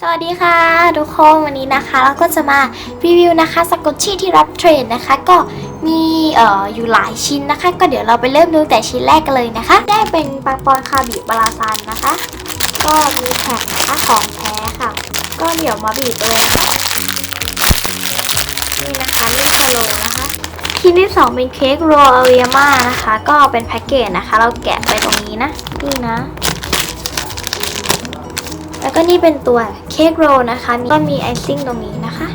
สวัสดีค่ะ ทุกคนวันนี้นะคะเราก็จะมารีวิวนะคะสกอตชี่ที่รับเทรนนะคะ ก็มีเอ่ออยู่หลายชิ้นนะคะ ก็เดี๋ยวเราไปเริ่มดูแต่ชิ้นแรกกันเลยนะคะ ได้เป็นปังปอนคาบิบาลาซันนะคะ ก็มีแท็กนะคะของแท้ค่ะ ก็เดี๋ยวมาบีบเลยนี่นะคะนี่สโลนะคะชิ้นที่สองเป็นเค้กโรลเอมานะคะ ก็เป็นแพ็กเกจนะคะ เราแกะไปตรงนี้นะนี่นะ แล้วก็นี่เป็นตัวเค้กโรลนะคะก็มีไอซิ่งตรงนี้นะคะ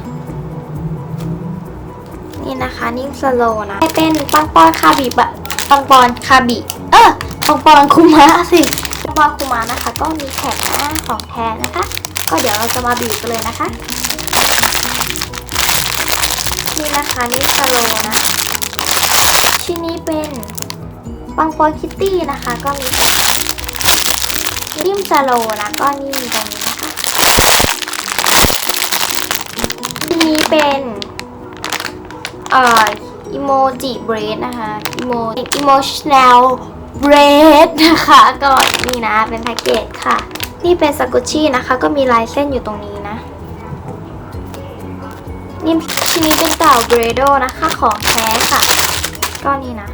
นี่นะคะนิ่งสโลนะเป็นปังปอนคาบิบะปังปอนคาบิ เออปังปอนคุมะสิปังปอนคุมะนะคะ ก็มีแท็กหน้าของแทนนะคะ ก็เดี๋ยวเราจะมาบีบกันเลยนะคะ นี่นะคะนิ่งสโลนะ ชิ้นนี้เป็นปังปอนคิตตี้นะคะ ก็มีแท็ก นิ่มสโลนะก็นิ่ตรงนี้นะคะทีนี้เป็นเอ่ออีโมจิเบรดนะคะอีโมอีโมชแนลเบรดนะคะ ก็นี่นะเป็นแพ็กเกจค่ะ นี่เป็นสกุชชี่นะคะ ก็มีลายเส้นอยู่ตรงนี้นะนี่ชิ้นนี้เป็นเต่าเบรโดนะคะของแท้ค่ะ ก็นี่นะ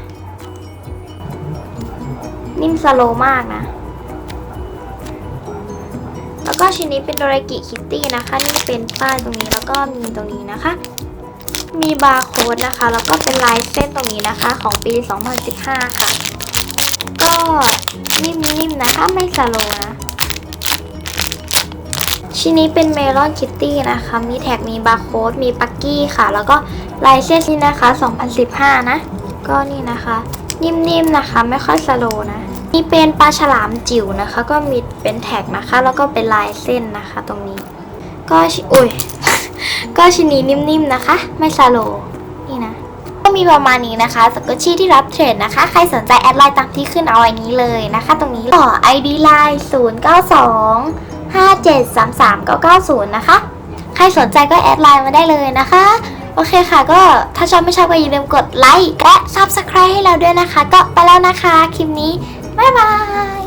นิ่มสโลมากนะ ก็ชิ้นนี้เป็นโดรากิคิตตี้นะคะ นี่เป็นป้ายตรงนี้แล้วก็มีตรงนี้นะคะ มีบาร์โค้ดนะคะ แล้วก็เป็นลายเส้นตรงนี้นะคะ ของปี 2015 ค่ะ ก็นิ่มๆนะคะไม่สโลนะชิ้นนี้เป็นเมลอนคิตตี้นะคะ มีแท็กมีบาร์โค้ดมีปักกี้ค่ะ แล้วก็ลายเส้นนี้นะคะ 2015 นะ ก็นี่นะคะ นิ่มๆนะคะ ไม่ค่อยสโลนะ นี่เป็นปลาฉลามจิ๋วนะคะ ก็มีเป็นแท็กนะคะ แล้วก็เป็นลายเส้นนะคะ ตรงนี้ ก็ชิอุ้ย ก็ชิ้นนี้นิ่มๆนะคะ ไม่ซาโลนี่นะ ก็มีประมาณนี้นะคะสกอชี่ที่รับเทรดนะคะ ใครสนใจแอดไลน์ตามที่ขึ้นเอาไว้นี้เลยนะคะ ตรงนี้ต่อ ID line 0 9 2 5 7 3 3 9 9 0 นะคะ ใครสนใจก็แอดไลน์มาได้เลยนะคะ โอเคค่ะก็ถ้าชอบไม่ชอบก็อย่าลืมกดไลค์และ Subscribe ให้เราด้วยนะคะ ก็ไปแล้วนะคะ คลิปนี้ บ๊ายบาย